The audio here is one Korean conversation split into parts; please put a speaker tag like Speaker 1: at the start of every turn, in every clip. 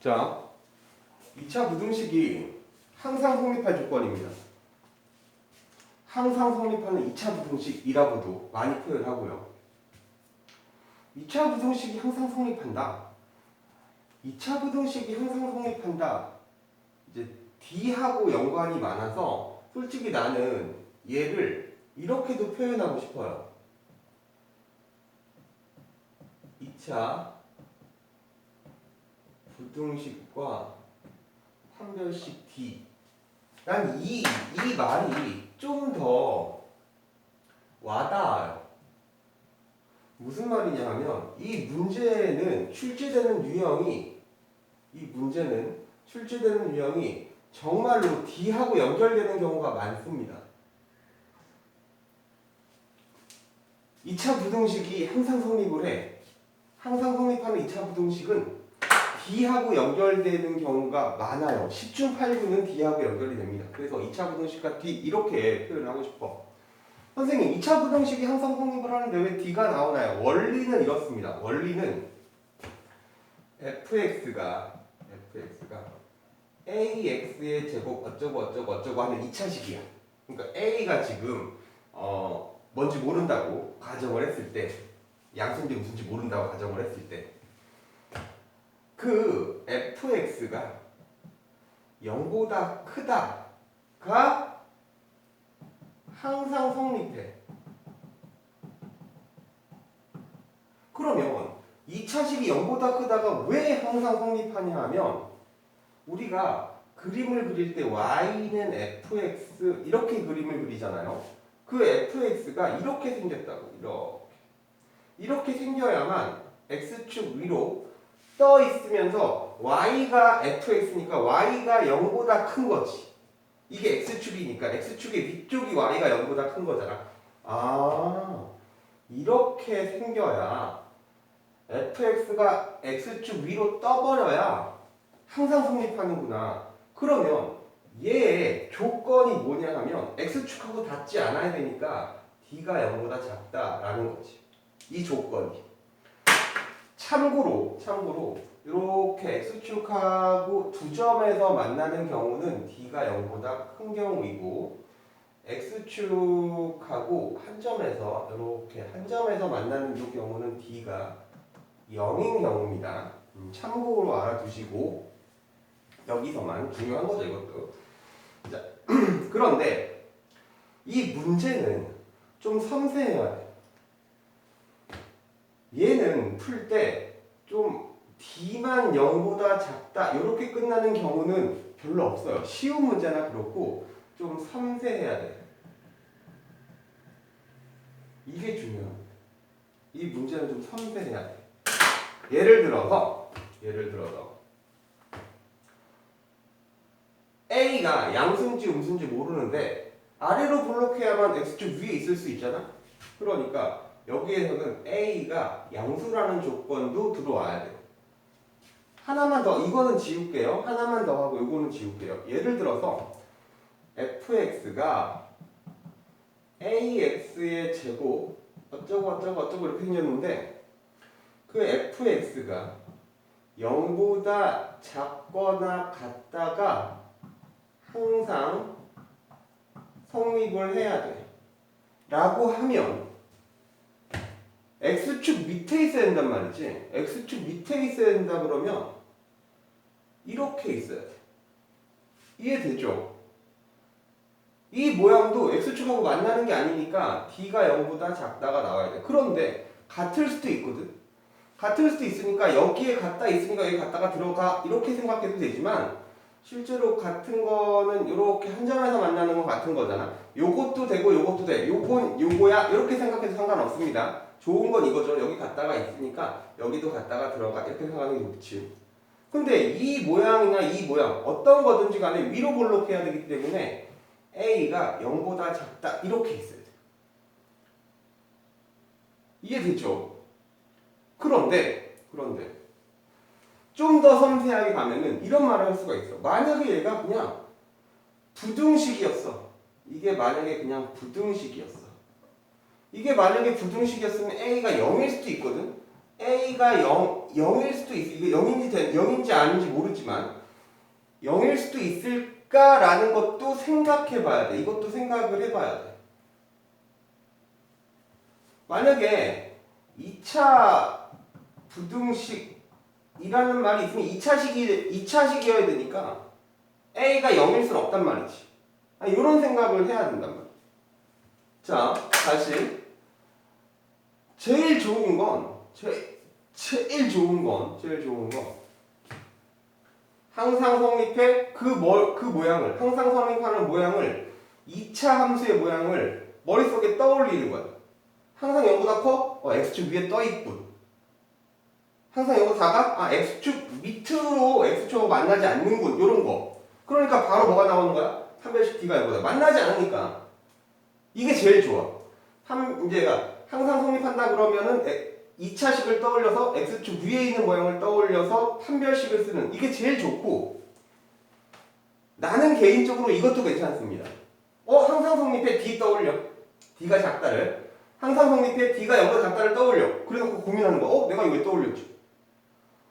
Speaker 1: 자, 2차 부등식이 항상 성립할 조건입니다. 항상 성립하는 2차 부등식이라고도 많이 표현하고요. 2차 부등식이 항상 성립한다. 2차 부등식이 항상 성립한다. 이제 D하고 연관이 많아서 솔직히 나는 얘를 이렇게도 표현하고 싶어요. 2차 부등식과 판별식 D. 난 이 이 말이 좀 더 와닿아요. 무슨 말이냐 하면 이 문제는 출제되는 유형이 이 문제는 출제되는 유형이 정말로 D하고 연결되는 경우가 많습니다. 2차 부등식이 항상 성립을 해. 항상 성립하는 2차 부등식은 D하고 연결되는 경우가 많아요. 10중 8구는 D하고 연결이 됩니다. 그래서 2차 부등식과 D 이렇게 표현하고 싶어. 선생님, 2차 부등식이 항상 성립을 하는데 왜 D가 나오나요? 원리는 이렇습니다. 원리는 fx가 fx가 ax의 제곱 어쩌고 어쩌고 어쩌고 하는 2차식이야. 그러니까 a가 지금 어 뭔지 모른다고 가정을 했을 때 양수인지 무슨지 모른다고 가정을 했을 때 그 fx가 0보다 크다가 항상 성립해. 그러면 2차식이 0보다 크다가 왜 항상 성립하냐 하면 우리가 그림을 그릴 때 y는 fx 이렇게 그림을 그리잖아요. 그 fx가 이렇게 생겼다고 이렇게 이렇게 생겨야만 x축 위로 떠 있으면서 y가 fx니까 y가 0보다 큰 거지. 이게 x축이니까 x축의 위쪽이 y가 0보다 큰 거잖아. 아 이렇게 생겨야 fx가 x축 위로 떠버려야 항상 성립하는구나. 그러면 얘의 조건이 뭐냐 하면 x축하고 닿지 않아야 되니까 d가 0보다 작다라는 거지. 이 조건이. 참고로 참고로 이렇게 x축하고 두 점에서 만나는 경우는 d가 0보다 큰 경우이고 x축하고 한 점에서 이렇게 한 점에서 만나는 이 경우는 d가 0인 경우입니다. 음, 참고로 알아두시고 여기서만 중요한 거죠 이것도. 자, 그런데 이 문제는 좀 섬세해야 돼. 얘는 풀 때 좀 D만 0보다 작다 이렇게 끝나는 경우는 별로 없어요. 쉬운 문제나 그렇고 좀 섬세해야 돼. 이게 중요합니다. 이 문제는 좀 섬세해야 돼. 예를 들어서 예를 들어서 A가 양수인지 음수인지 모르는데 아래로 블록해야만 x축 위에 있을 수 있잖아. 그러니까 여기에서는 A가 양수라는 조건도 들어와야 돼요. 하나만 더 이거는 지울게요. 하나만 더 하고 이거는 지울게요. 예를 들어서 fx가 ax의 제곱 어쩌고 어쩌고 어쩌고 이렇게 생겼는데 그 fx가 0보다 작거나 같다가 항상 성립을 해야 돼. 라고 하면 x축 밑에 있어야 된단 말이지. x축 밑에 있어야 된다 그러면 이렇게 있어야 돼. 이해되죠? 이 모양도 x축하고 만나는 게 아니니까 d가 0보다 작다가 나와야 돼. 그런데 같을 수도 있거든. 같을 수도 있으니까 여기에 같다 있으니까 여기 같다가 들어가 이렇게 생각해도 되지만 실제로 같은 거는 이렇게 한 점에서 만나는 건 같은 거잖아. 요것도 되고 요것도 돼. 요건 요거야. 이렇게 생각해도 상관없습니다. 좋은 건 이거죠. 여기 갔다가 있으니까 여기도 갔다가 들어가 이렇게 생각하는 게 좋지. 근데 이 모양이나 이 모양 어떤 거든지 간에 위로 볼록해야 되기 때문에 A가 0보다 작다 이렇게 있어야 돼. 이해됐죠? 그런데 그런데 좀 더 섬세하게 가면은 이런 말을 할 수가 있어. 만약에 얘가 그냥 부등식이었어. 이게 만약에 그냥 부등식이었어. 이게 만약에 부등식이었으면 A가 0일 수도 있거든. A가 0, 0일 수도 있어. 이게 0인지 된 0인지 아닌지 모르지만 0일 수도 있을까라는 것도 생각해 봐야 돼. 이것도 생각을 해 봐야 돼. 만약에 2차 부등식이라는 말이 있으면 2차식이 2차식이어야 되니까 A가 0일 수는 없단 말이지. 이런 생각을 해야 된단 말이야. 자, 다시 제일 좋은 건 제, 제일 좋은 건 제일 좋은 건 항상 성립해 그, 뭐, 그 모양을 항상 성립하는 모양을 2차 함수의 모양을 머릿속에 떠올리는 거야. 항상 0보다 커? 어, x축 위에 떠 있군. 항상 0보다 작아? 아, x축 밑으로 x축하고 만나지 않는군. 요런 거. 그러니까 바로 뭐가 나오는 거야? 300씩 d가 0보다 만나지 않으니까. 이게 제일 좋아. 함, 이제가 항상 성립한다 그러면은 2차식을 떠올려서 x축 위에 있는 모양을 떠올려서 판별식을 쓰는 이게 제일 좋고 나는 개인적으로 이것도 괜찮습니다. 어 항상 성립해 d 떠올려 d가 작다를 항상 성립해 d가 0보다 작다를 떠올려 그래서 고민하는 거야. 어 내가 이거 왜 떠올렸지?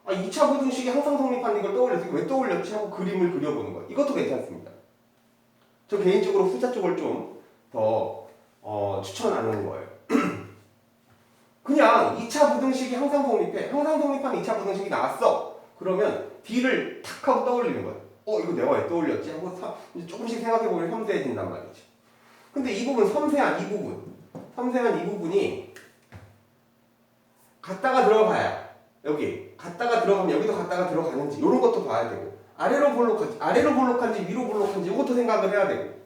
Speaker 1: 아 2차 부등식이 항상 성립하는 걸 떠올려서 왜 떠올렸지 하고 그림을 그려보는 거야. 이것도 괜찮습니다. 저 개인적으로 후자 쪽을 좀 더 어, 추천하는 거예요. 그냥 2차 부등식이 항상 성립해. 항상 성립한 2차 부등식이 나왔어. 그러면 D를 탁 하고 떠올리는 거야. 어, 이거 내가 왜 떠올렸지? 하고 사, 조금씩 생각해보면 섬세해진단 말이지. 근데 이 부분, 섬세한 이 부분. 섬세한 이 부분이 갔다가 들어가야. 여기. 갔다가 들어가면 여기도 갔다가 들어가는지. 이런 것도 봐야 되고. 아래로 볼록한지, 아래로 볼록한지, 위로 볼록한지 이것도 생각을 해야 되고.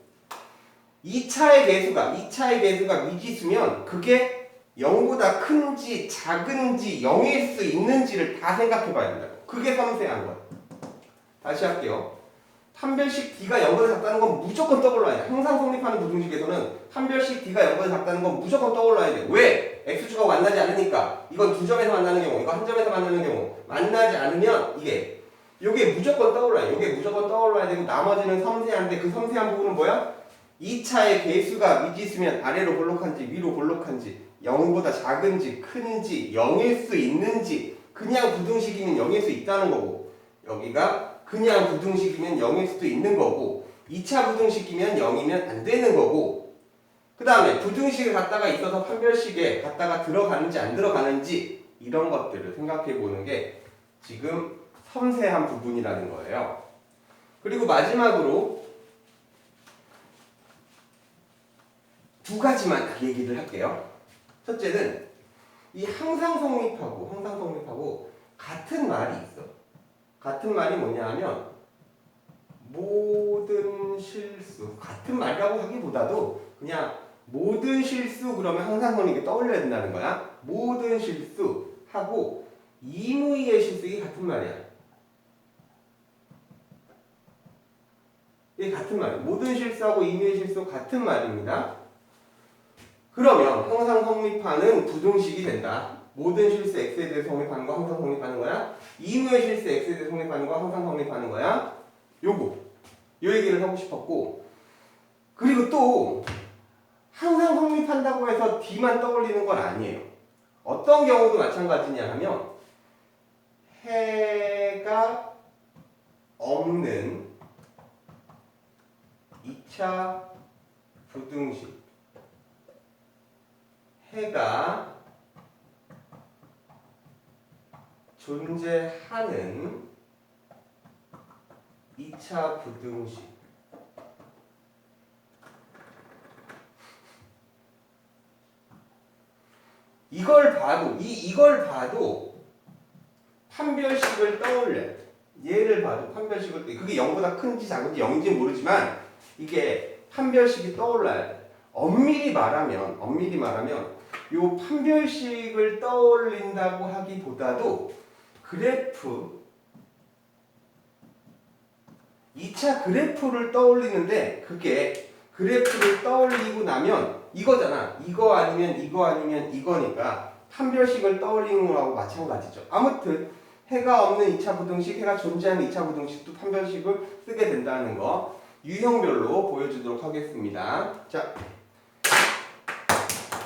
Speaker 1: 2차의 개수가 2차의 개수가 미지수면 그게 0보다 큰지 작은지 0일 수 있는지를 다 생각해 봐야 된다고. 그게 섬세한 거야. 다시 할게요. 판별식 D가 0보다 작다는 건 무조건 떠올라야 돼. 항상 성립하는 부등식에서는 판별식 D가 0보다 작다는 건 무조건 떠올라야 돼. 왜? X축하고 만나지 않으니까. 이건 두 점에서 만나는 경우, 이거 한 점에서 만나는 경우. 만나지 않으면 이게 요게 무조건 떠올라요. 요게 무조건 떠올라야 되고 나머지는 섬세한데 그 섬세한 부분은 뭐야? 2차의 개수가 미지수면 아래로 볼록한지 위로 볼록한지 0보다 작은지 큰지 0일 수 있는지 그냥 부등식이면 0일 수 있다는 거고 여기가 그냥 부등식이면 0일 수도 있는 거고 2차 부등식이면 0이면 안 되는 거고 그 다음에 부등식을 갖다가 있어서 판별식에 갖다가 들어가는지 안 들어가는지 이런 것들을 생각해 보는 게 지금 섬세한 부분이라는 거예요. 그리고 마지막으로 두 가지만 얘기를 할게요. 첫째는 이 항상 성립하고 항상 성립하고 같은 말이 있어. 같은 말이 뭐냐 하면 모든 실수 같은 말이라고 하기보다도 그냥 모든 실수 그러면 항상 성립이 떠올려야 된다는 거야. 모든 실수 하고 임의의 실수 이게 같은 말이야. 이게 같은 말이야. 모든 실수하고 임의의 실수 같은 말입니다. 그러면 항상 성립하는 부등식이 된다. 모든 실수 x에 대해 성립하는 거 항상 성립하는 거야. 이무의 실수 x에 대해 성립하는 거 항상 성립하는 거야. 요거. 요 얘기를 하고 싶었고. 그리고 또 항상 성립한다고 해서 D만 떠올리는 건 아니에요. 어떤 경우도 마찬가지냐 하면 해가 없는 2차 부등식 해가 존재하는 2차 부등식. 이걸 봐도 이 이걸 봐도 판별식을 떠올려. 얘를 봐도 판별식을 그게 0보다 큰지 작은지 0인지 모르지만 이게 판별식이 떠올라야 돼. 엄밀히 말하면 엄밀히 말하면 요 판별식을 떠올린다고 하기보다도 그래프 2차 그래프를 떠올리는데 그게 그래프를 떠올리고 나면 이거잖아. 이거 아니면 이거 아니면 이거니까 판별식을 떠올리는 거하고 마찬가지죠. 아무튼 해가 없는 2차 부등식, 해가 존재하는 2차 부등식도 판별식을 쓰게 된다는 거 유형별로 보여주도록 하겠습니다. 자,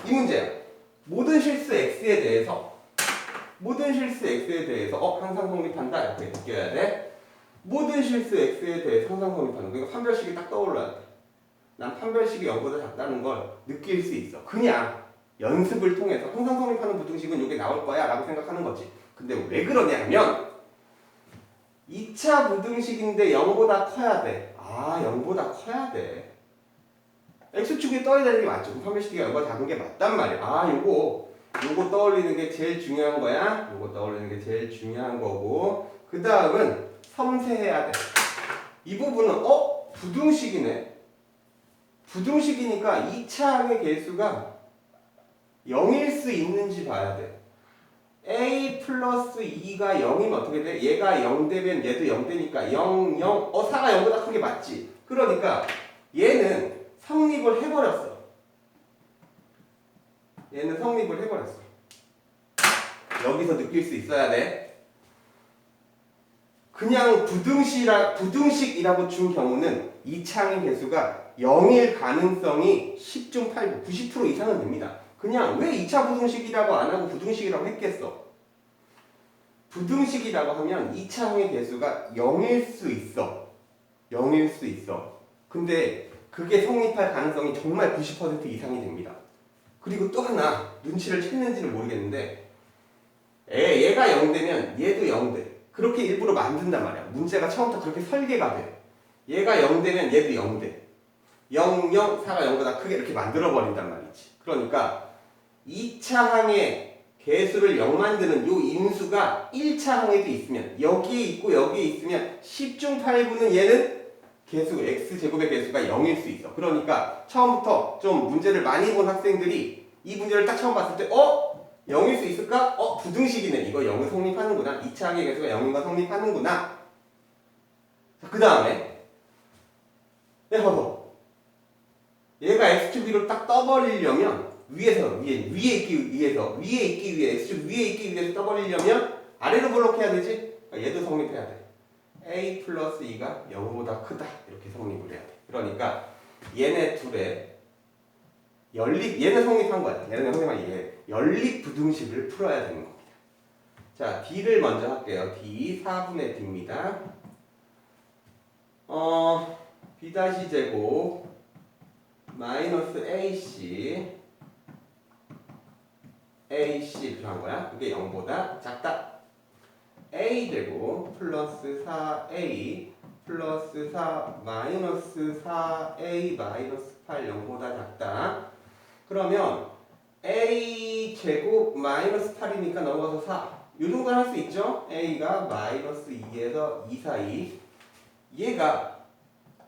Speaker 1: 이 문제야. 모든 실수 x에 대해서 모든 실수 x에 대해서 어 항상 성립한다 이렇게 느껴야 돼. 모든 실수 x에 대해서 항상 성립하는 거. 그러니까 판별식이 딱 떠올라야 돼. 난 판별식이 0보다 작다는 걸 느낄 수 있어. 그냥 연습을 통해서 항상 성립하는 부등식은 이게 나올 거야 라고 생각하는 거지. 근데 왜 그러냐면 2차 부등식인데 0보다 커야 돼. 아 0보다 커야 돼. X축이 떠야 되는 게 맞죠. 판별식이 0보다 작은 게 맞단 말이야. 아 요거 요거 떠올리는 게 제일 중요한 거야. 요거 떠올리는 게 제일 중요한 거고 그 다음은 섬세해야 돼. 이 부분은 어 부등식이네. 부등식이니까 2차 항의 개수가 0일 수 있는지 봐야 돼. a 플러스 2가 0이면 어떻게 돼? 얘가 0 되면 얘도 0 되니까 0, 0, 어 4가 0보다 큰 게 맞지? 그러니까 얘는 성립을 해버렸어. 얘는 성립을 해버렸어. 여기서 느낄 수 있어야 돼. 그냥 부등식이라, 부등식이라고 준 경우는 이 창의 개수가 0일 가능성이 10중 8구, 90% 이상은 됩니다. 그냥 왜 2차 부등식이라고 안 하고 부등식이라고 했겠어? 부등식이라고 하면 2차항의 개수가 0일 수 있어. 0일 수 있어. 근데 그게 성립할 가능성이 정말 90% 이상이 됩니다. 그리고 또 하나 눈치를 챘는지는 모르겠는데 애, 얘가 0 되면 얘도 0 돼. 그렇게 일부러 만든단 말이야. 문제가 처음부터 그렇게 설계가 돼. 얘가 0 되면 얘도 0 돼. 0, 0, 4가 0보다 크게 이렇게 만들어 버린단 말이지. 그러니까 2차 항의 개수를 0 만드는 요 인수가 1차 항에도 있으면 여기에 있고 여기에 있으면 10중 8구는 얘는 개수 x제곱의 개수가 0일 수 있어. 그러니까 처음부터 좀 문제를 많이 본 학생들이 이 문제를 딱 처음 봤을 때 어? 0일 수 있을까? 어? 부등식이네. 이거 0을 성립하는구나. 2차 항의 개수가 0인 거 성립하는구나. 그 다음에 네, 봐봐. 얘가 x축 위로 딱 떠버리려면 위에서 위에 위에 있기 위해서 위에 있기 위해 x축 위에 있기 위해서 떠버리려면 아래로 블록해야 되지. 그러니까 얘도 성립해야 돼. A 플러스 2가 0보다 크다 이렇게 성립을 해야 돼. 그러니까 얘네 둘의 연립 얘는 성립한 거야. 얘는 성립한 얘 연립 부등식을 풀어야 되는 겁니다. 자 d를 먼저 할게요. d 4분의 d입니다. 어 b 다시 제곱 마이너스 ac ac 이렇게 한 거야. 이게 0보다 작다. A 되고 플러스 4a 플러스 4 마이너스 4a 마이너스 8 0보다 작다. 그러면 a 제곱 마이너스 8이니까 넘어가서 4. 이 정도 할수 있죠? a가 마이너스 2에서 2 사이. 얘가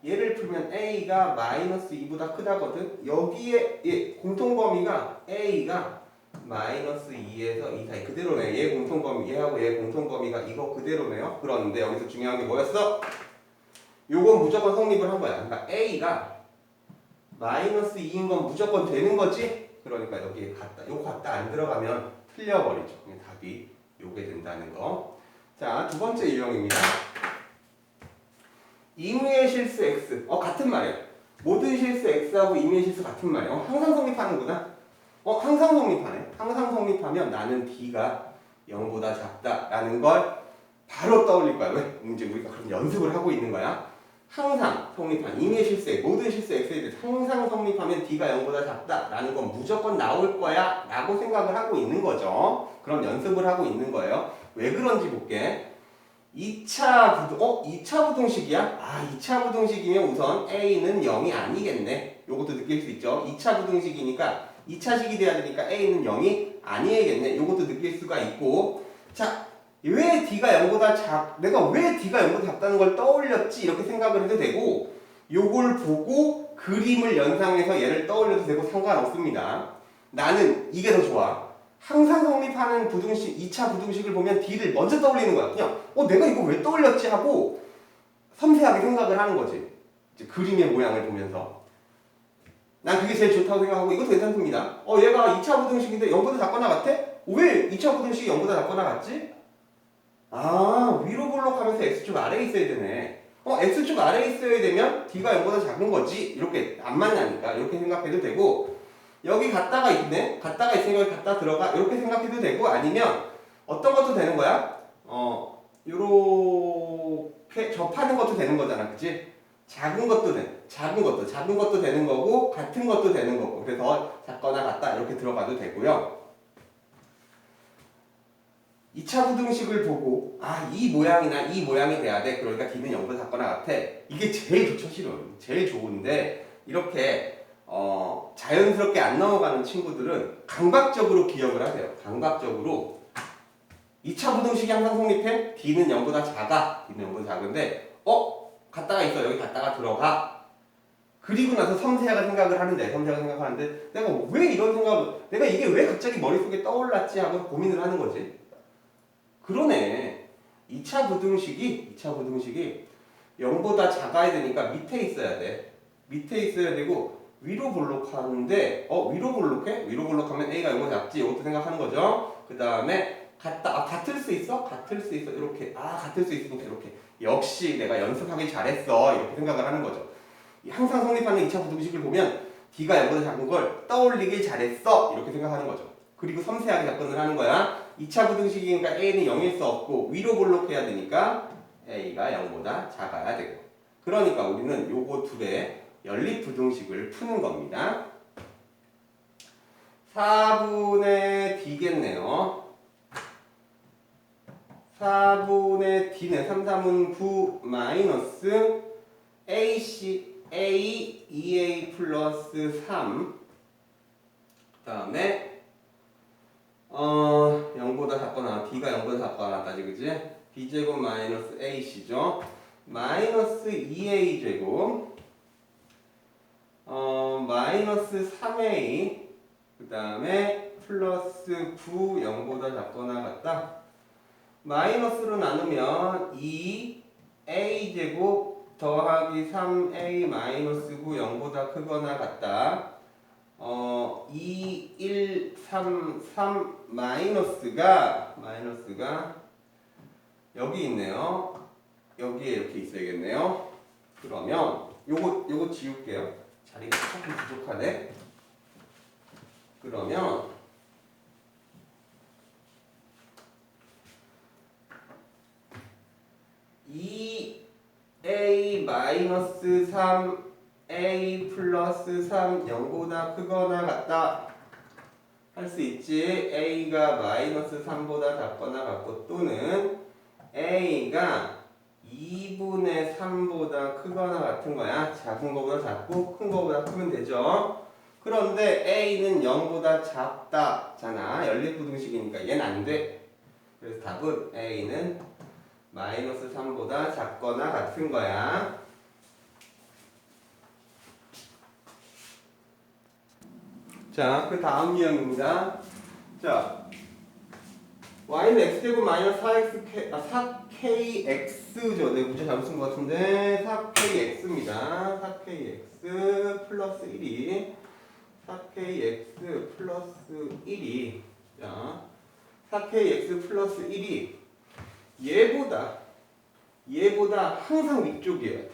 Speaker 1: 얘를 풀면 a가 마이너스 2보다 크다거든. 여기에 얘 공통 범위가 a가 마이너스 2에서 2 사이 그대로네. 얘 공통 범위 얘하고 얘 공통 범위가 이거 그대로네요. 그런데 여기서 중요한 게 뭐였어? 요건 무조건 성립을 한 거야. 그러니까 a가 마이너스 2인 건 무조건 되는 거지. 그러니까 여기에 같다. 요거 같다 안 들어가면 틀려버리죠. 답이 요게 된다는 거. 자, 두 번째 유형입니다. 임의의 실수 x. 어, 같은 말이에요. 모든 실수 x하고 임의의 실수 같은 말이에요. 어, 항상 성립하는구나. 어, 항상 성립하네. 항상 성립하면 나는 d가 0보다 작다라는 걸 바로 떠올릴 거야. 왜? 이제 우리가 그런 연습을 하고 있는 거야. 항상 성립한 임의의 실수 x, 모든 실수 x에 대해서 항상 성립하면 d가 0보다 작다라는 건 무조건 나올 거야 라고 생각을 하고 있는 거죠. 그런 연습을 하고 있는 거예요. 왜 그런지 볼게. 2차 부등, 어? 2차 부등식이야? 아, 2차 부등식이면 우선 A는 0이 아니겠네. 요것도 느낄 수 있죠. 2차 부등식이니까 2차식이 돼야 되니까 A는 0이 아니겠네. 요것도 느낄 수가 있고. 자, 왜 D가 0보다 작, 내가 왜 D가 0보다 작다는 걸 떠올렸지? 이렇게 생각을 해도 되고, 요걸 보고 그림을 연상해서 얘를 떠올려도 되고 상관없습니다. 나는 이게 더 좋아. 항상 성립하는 부등식, 2차 부등식을 보면 D를 먼저 떠올리는 거야. 그냥, 어, 내가 이거 왜 떠올렸지? 하고 섬세하게 생각을 하는 거지. 그림의 모양을 보면서. 난 그게 제일 좋다고 생각하고 이것도 괜찮습니다. 어, 얘가 2차 부등식인데 0보다 작거나 같아? 왜 2차 부등식이 0보다 작거나 같지? 아, 위로 블록하면서 X축 아래에 있어야 되네. 어, X축 아래에 있어야 되면 D가 0보다 작은 거지. 이렇게 안 만나니까. 이렇게 생각해도 되고, 여기 갔다가 있네? 갔다가 있으니까 갔다 들어가? 이렇게 생각해도 되고, 아니면, 어떤 것도 되는 거야? 어, 요렇게 접하는 것도 되는 거잖아, 그치? 작은 것도 돼. 작은 것도, 작은 것도 되는 거고, 같은 것도 되는 거고. 그래서 작거나 같다, 이렇게 들어가도 되고요. 2차 부등식을 보고, 아, 이 모양이나 이 모양이 돼야 돼. 그러니까 D는 0보다 작거나 같아. 이게 제일 좋죠, 실은. 제일 좋은데, 이렇게, 어, 자연스럽게 안 넘어가는 친구들은 감각적으로 기억을 하세요. 감각적으로. 2차 부등식이 항상 성립해? D는 0보다 작아. D는 0보다 작은데, 어? 갔다가 있어. 여기 갔다가 들어가. 그리고 나서 섬세하게 생각을 하는데, 섬세하게 생각하는데, 내가 왜 이런 생각을, 내가 이게 왜 갑자기 머릿속에 떠올랐지 하고 고민을 하는 거지. 그러네. 2차 부등식이, 2차 부등식이 0보다 작아야 되니까 밑에 있어야 돼. 밑에 있어야 되고, 위로 볼록하는데, 어, 위로 볼록해? 위로 볼록하면 A가 0보다 작지. 이것도 생각하는 거죠. 그 다음에, 같다, 아, 같을 수 있어? 같을 수 있어. 이렇게. 아, 같을 수 있으니까 이렇게. 역시 내가 연습하기 잘했어. 이렇게 생각을 하는 거죠. 항상 성립하는 2차 부등식을 보면 D가 0보다 작은 걸 떠올리길 잘했어. 이렇게 생각하는 거죠. 그리고 섬세하게 접근을 하는 거야. 2차 부등식이니까 A는 0일 수 없고 위로 볼록해야 되니까 A가 0보다 작아야 되고. 그러니까 우리는 요거 둘의 연립 부등식을 푸는 겁니다. 4분의 D겠네요. 4분의 D는 3, 3은 9 마이너스 AC A 2A 플러스 3 그 다음에 어 0보다 작거나 D가 0보다 작거나 따지 그지? B제곱 마이너스 AC죠. 마이너스 2A 제곱. 어 마이너스 3A 그 다음에 플러스 9 0보다 작거나 같다 마이너스로 나누면 2A 제곱 더하기 3A 마이너스 9 0보다 크거나 같다. 어, 2, 1, 3, 3 마이너스가 마이너스가 여기 있네요. 여기에 이렇게 있어야겠네요. 그러면 요거 요거 지울게요. 자리가 조금 부족하네. 그러면 이 a 마이너스 3 a 플러스 3 0보다 크거나 같다 할 수 있지. a가 마이너스 3보다 작거나 같고 또는 a가 2분의 3보다 크거나 같은 거야. 작은 거보다 작고 큰 거보다 크면 되죠. 그런데 a는 0보다 작다잖아. 연립부등식이니까 얘는 안돼. 그래서 답은 a는 마이너스 3보다 작거나 같은 거야. 자, 그 다음 유형입니다. 자, y는 x제곱 마이너스 4x, 아, 4kx죠. 네, 문제 잘못 쓴 것 같은데 4kx입니다. 4kx 플러스 1이 4kx 플러스 1이 자, 4kx 플러스 1이 얘보다 얘보다 항상 위쪽이어야 돼.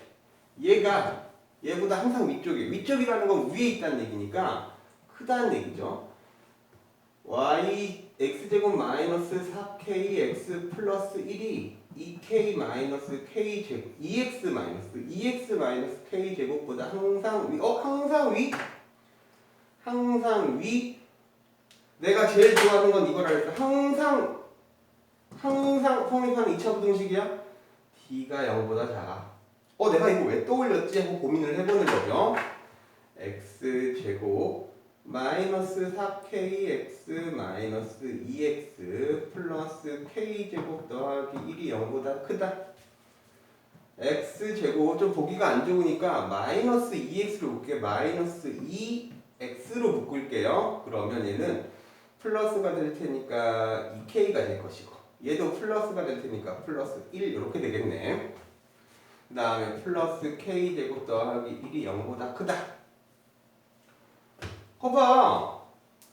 Speaker 1: 얘가 얘보다 항상 위쪽이에요. 위쪽이라는 건 위에 있다는 얘기니까 크다는 얘기죠. y x제곱 마이너스 4kx 플러스 1이 2k 마이너스 k 제곱 2x 마이너스 2x 마이너스 k 제곱보다 항상 위. 어 항상 위? 항상 위? 내가 제일 좋아하는 건 이거라 했어. 항상 항상 성립하는 2차 부등식이야? D가 0보다 작아. 어, 내가 이거 왜 떠올렸지? 하고 고민을 해보는 거죠. X제곱 마이너스 4KX 마이너스 2X 플러스 K제곱 더하기 1이 0보다 크다. X제곱 좀 보기가 안 좋으니까 마이너스 2X로 묶게 마이너스 2X로 묶을게요. 그러면 얘는 플러스가 될 테니까 2K가 될 것이고 얘도 플러스가 될 테니까 플러스 1 이렇게 되겠네. 그 다음에 플러스 K제곱 더하기 1이 0보다 크다. 거봐.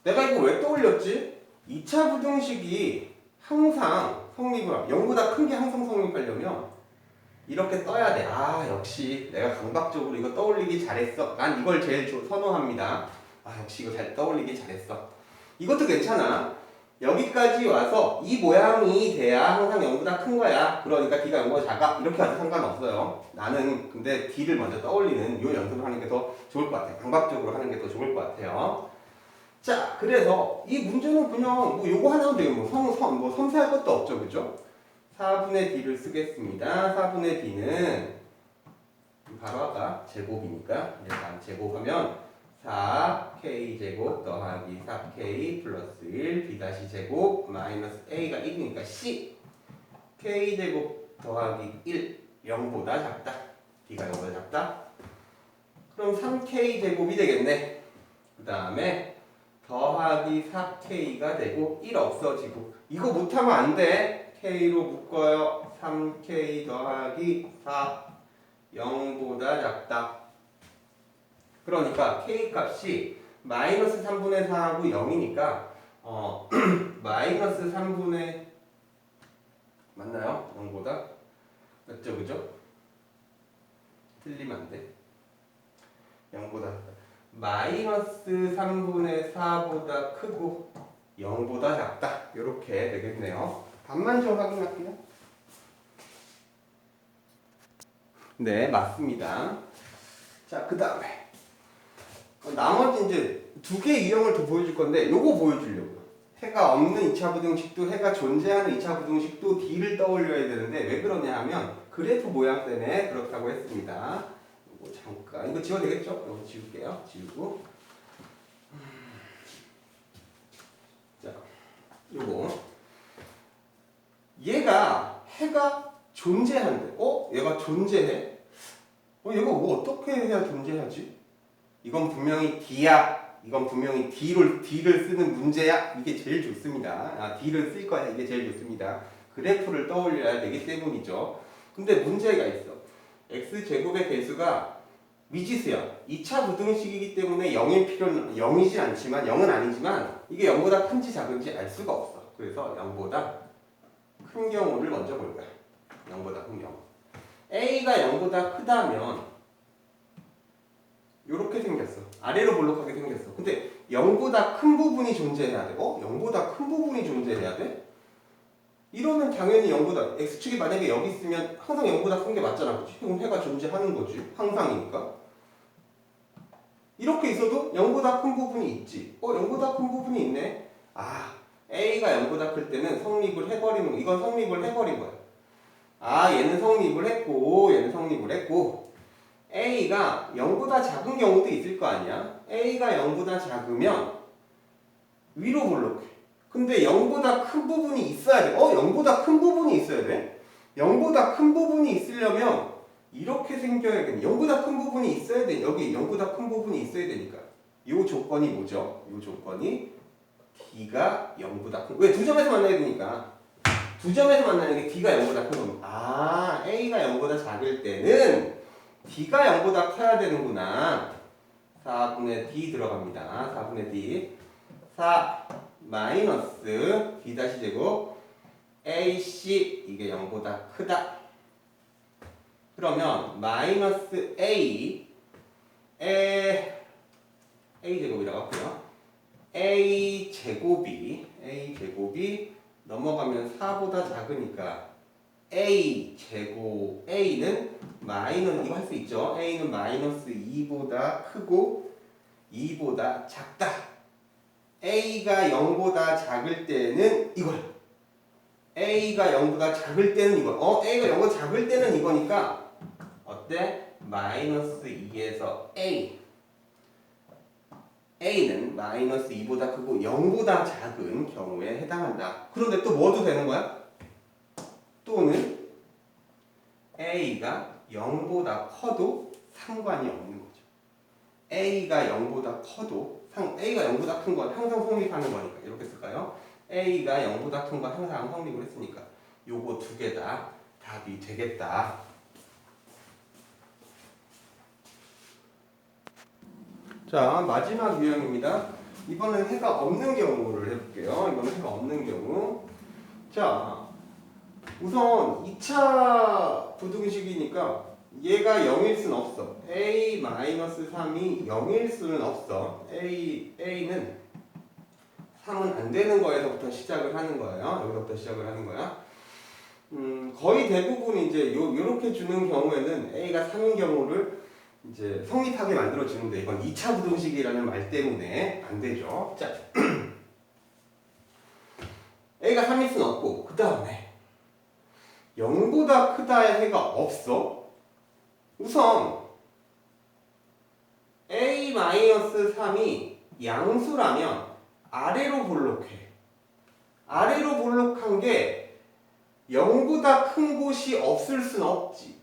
Speaker 1: 내가 이거 왜 떠올렸지? 2차 부등식이 항상 성립을 0보다 큰 게 항상 성립하려면 이렇게 떠야 돼. 아 역시 내가 감각적으로 이거 떠올리기 잘했어. 난 이걸 제일 조- 선호합니다. 아 역시 이거 잘 떠올리기 잘했어. 이것도 괜찮아. 여기까지 와서 이 모양이 돼야 항상 0보다 큰 거야. 그러니까 D가 0보다 작아. 이렇게 해도 상관없어요. 나는 근데 D를 먼저 떠올리는 이 연습을 하는 게 더 좋을 것 같아요. 강박적으로 하는 게 더 좋을 것 같아요. 자, 그래서 이 문제는 그냥 뭐 요거 하나 하면 되고 뭐, 성, 성, 뭐 섬세할 것도 없죠. 그죠? 4분의 D를 쓰겠습니다. 4분의 D는 바로 아까 제곱이니까 일단 제곱하면 4k 제곱 더하기 4k 플러스 1 b 다시 제곱 마이너스 a가 1이니까 c. k 제곱 더하기 1 0보다 작다. B가 0보다 작다. 그럼 3k 제곱이 되겠네. 그 다음에 더하기 4k가 되고 1 없어지고 이거 못하면 안돼. k로 묶어요. 3k 더하기 4 0보다 작다 그러니까 k 값이 마이너스 3분의 4하고 0이니까 어 마이너스 3분의 맞나요? 0보다 맞죠 그죠? 틀리면 안 돼. 0보다 마이너스 3분의 4보다 크고 0보다 작다 이렇게 되겠네요. 반만 좀 확인할게요. 네 맞습니다. 자 그 다음에 어, 나머지 이제 두 개의 유형을 더 보여줄 건데 요거 보여주려고요. 해가 없는 2차 부등식도 해가 존재하는 2차 부등식도 D를 떠올려야 되는데 왜 그러냐 하면 그래프 모양 때문에 그렇다고 했습니다. 요거 잠깐 이거 지워도 되겠죠? 이거 지울게요. 지우고 음. 자 요거 얘가 해가 존재한대. 어? 얘가 존재해? 어 얘가 뭐 어떻게 해야 존재하지? 이건 분명히 D야. 이건 분명히 D를, D를 쓰는 문제야. 이게 제일 좋습니다. 아, D를 쓸 거야. 이게 제일 좋습니다. 그래프를 떠올려야 되기 때문이죠. 근데 문제가 있어. X제곱의 개수가 미지수야. 2차 부등식이기 때문에 0일 필요는 0이지 않지만 0은 아니지만 이게 0보다 큰지 작은지 알 수가 없어. 그래서 0보다 큰 경우를 먼저 볼 거야. 0보다 큰 경우. A가 0보다 크다면 이렇게 생겼어. 아래로 볼록하게 생겼어. 근데 0보다 큰 부분이 존재해야 돼. 어? 0보다 큰 부분이 존재해야 돼? 이러면 당연히 0보다 x축이 만약에 여기 있으면 항상 0보다 큰 게 맞잖아. 그치? 그럼 해가 존재하는 거지. 항상이니까. 이렇게 있어도 0보다 큰 부분이 있지. 어? 0보다 큰 부분이 있네. 아, a가 0보다 클 때는 성립을 해버리는 거. 이건 성립을 해버린 거야. 아, 얘는 성립을 했고, 얘는 성립을 했고, A가 0보다 작은 경우도 있을 거 아니야? A가 0보다 작으면 위로 볼록해. 근데 0보다 큰 부분이 있어야 돼. 어? 0보다 큰 부분이 있어야 돼? 0보다 큰 부분이 있으려면 이렇게 생겨야겠네. 0보다 큰 부분이 있어야 돼. 여기 0보다 큰 부분이 있어야 되니까. 이 조건이 뭐죠? 이 조건이 D가 0보다 큰. 왜? 두 점에서 만나야 되니까. 두 점에서 만나는 게 D가 0보다 큰 겁니다. 아, A가 0보다 작을 때는 D가 0보다 커야 되는구나. 4분의 D 들어갑니다. 4분의 D. 4 마이너스 B 다시 제곱 AC 이게 0보다 크다. 그러면 마이너스 A 에 A 제곱이라고 할게요. A 제곱이 A 제곱이 넘어가면 4보다 작으니까 A 제곱 A는 마이너스 이거 할 수 있죠. A는 마이너스 2보다 크고 2보다 작다. A가 0보다 작을 때는 이걸 A가 0보다 작을 때는 이거 어 A가 0보다 작을 때는 이거니까 어때? 마이너스 2에서 A A는 마이너스 2보다 크고 0보다 작은 경우에 해당한다. 그런데 또 뭐도 되는 거야? 또는 A가 0보다 커도 상관이 없는 거죠. A가 0보다 커도 상, A가 0보다 큰 건 항상 성립하는 거니까 이렇게 쓸까요? A가 0보다 큰 건 항상 성립을 했으니까 요거 두 개 다 답이 되겠다. 자 마지막 유형입니다. 이번엔 해가 없는 경우를 해볼게요. 이번엔 해가 없는 경우. 자 우선 2차 부등식이니까 얘가 0일 수는 없어. A-3이 0일 수는 없어. A, A는 3은 안 되는 거에서부터 시작을 하는 거예요. 여기서부터 시작을 하는 거야. 음, 거의 대부분 이제 요, 요렇게 주는 경우에는 A가 3인 경우를 이제 성립하게 만들어 주는데 이건 2차 부등식이라는 말 때문에 안 되죠. 자. A가 3일 수는 없고 그 다음에 0보다 크다의 해가 없어. 우선 A-3이 양수라면 아래로 볼록해. 아래로 볼록한 게 0보다 큰 곳이 없을 순 없지.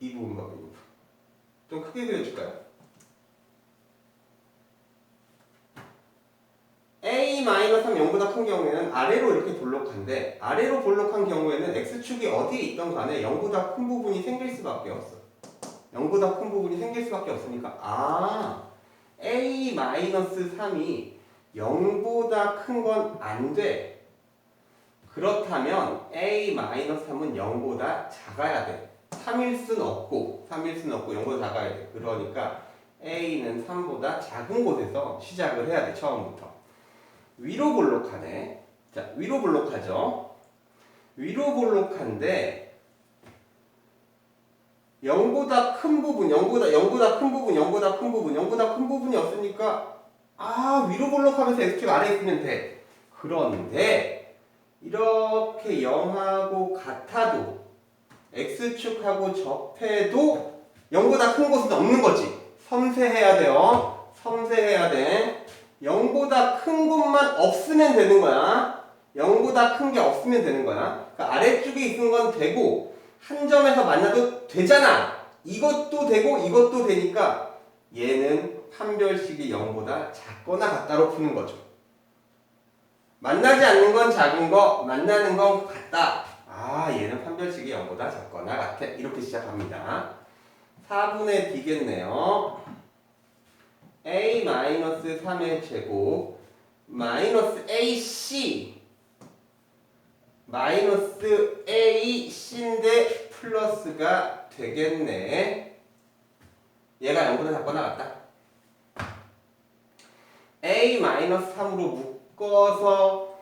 Speaker 1: 이 부분 봐봐, 이 부분. 좀 크게 그려줄까요? A-3 0보다 큰 경우에는 아래로 이렇게 볼록한데 아래로 볼록한 경우에는 X축이 어디에 있던 간에 0보다 큰 부분이 생길 수밖에 없어. 0보다 큰 부분이 생길 수밖에 없으니까 아 A-3이 0보다 큰 건 안 돼. 그렇다면 A-3은 0보다 작아야 돼. 3일 순 없고 3일 순 없고 0보다 작아야 돼. 그러니까 A는 3보다 작은 곳에서 시작을 해야 돼. 처음부터. 위로 볼록하네. 자, 위로 볼록하죠. 위로 볼록한데 0보다 큰 부분, 0보다 0보다 큰 부분, 0보다 큰 부분, 0보다 큰 부분이 없으니까 아 위로 볼록하면서 x축 아래 있으면 돼. 그런데 이렇게 0하고 같아도 x축하고 접해도 0보다 큰 곳은 없는 거지. 섬세해야 돼요. 섬세해야 돼. 0보다 큰 곳만 없으면 되는 거야. 0보다 큰 게 없으면 되는 거야. 그러니까 아래쪽에 있는 건 되고 한 점에서 만나도 되잖아. 이것도 되고 이것도 되니까 얘는 판별식이 0보다 작거나 같다로 푸는 거죠. 만나지 않는 건 작은 거, 만나는 건 같다. 아, 얘는 판별식이 0보다 작거나 같아. 이렇게 시작합니다. 4분의 D겠네요. A-3의 제곱 마이너스 AC 마이너스 AC인데 플러스가 되겠네. 얘가 0보다 작거나 같다. A-3으로 묶어서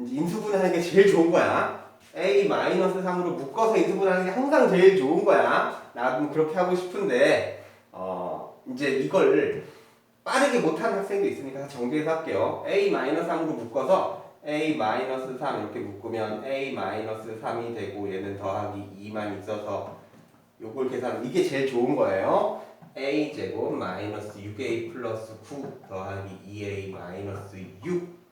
Speaker 1: 이제 인수분해하는 게 제일 좋은 거야. A-3으로 묶어서 인수분해하는 게 항상 제일 좋은 거야. 나도 그렇게 하고 싶은데 어 이제 이걸 빠르게 못하는 학생도 있으니까 정리해서 할게요. A-3으로 묶어서 A-3 이렇게 묶으면 A-3이 되고 얘는 더하기 2만 있어서 요걸 계산 이게 제일 좋은 거예요. A 제곱 마이너스 6A 플러스 9 더하기 2A 마이너스 6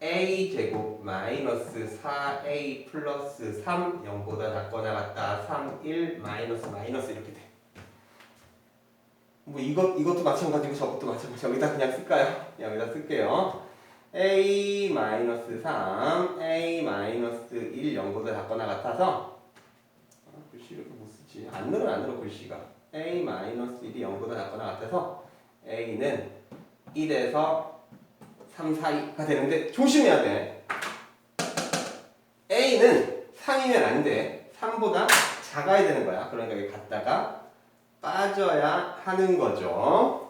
Speaker 1: A 제곱 마이너스 4A 플러스 3 0보다 작거나 같다 3 1 마이너스 마이너스 이렇게 돼. 뭐 이것 이것도 마찬가지고 저것도 마찬가지 여기다 그냥 쓸까요? 여기다 쓸게요. A 마이너스 3 A 마이너스 1 0보다 작거나 같아서 아, 글씨 이렇게 못 쓰지 안 늘어 안 늘어 글씨가 A 마이너스 1이 0보다 작거나 같아서 A는 1에서 3 사이가 되는데 조심해야 돼. A는 3이면 안 돼. 3보다 작아야 되는 거야. 그러니까 여기 갔다가 빠져야 하는 거죠.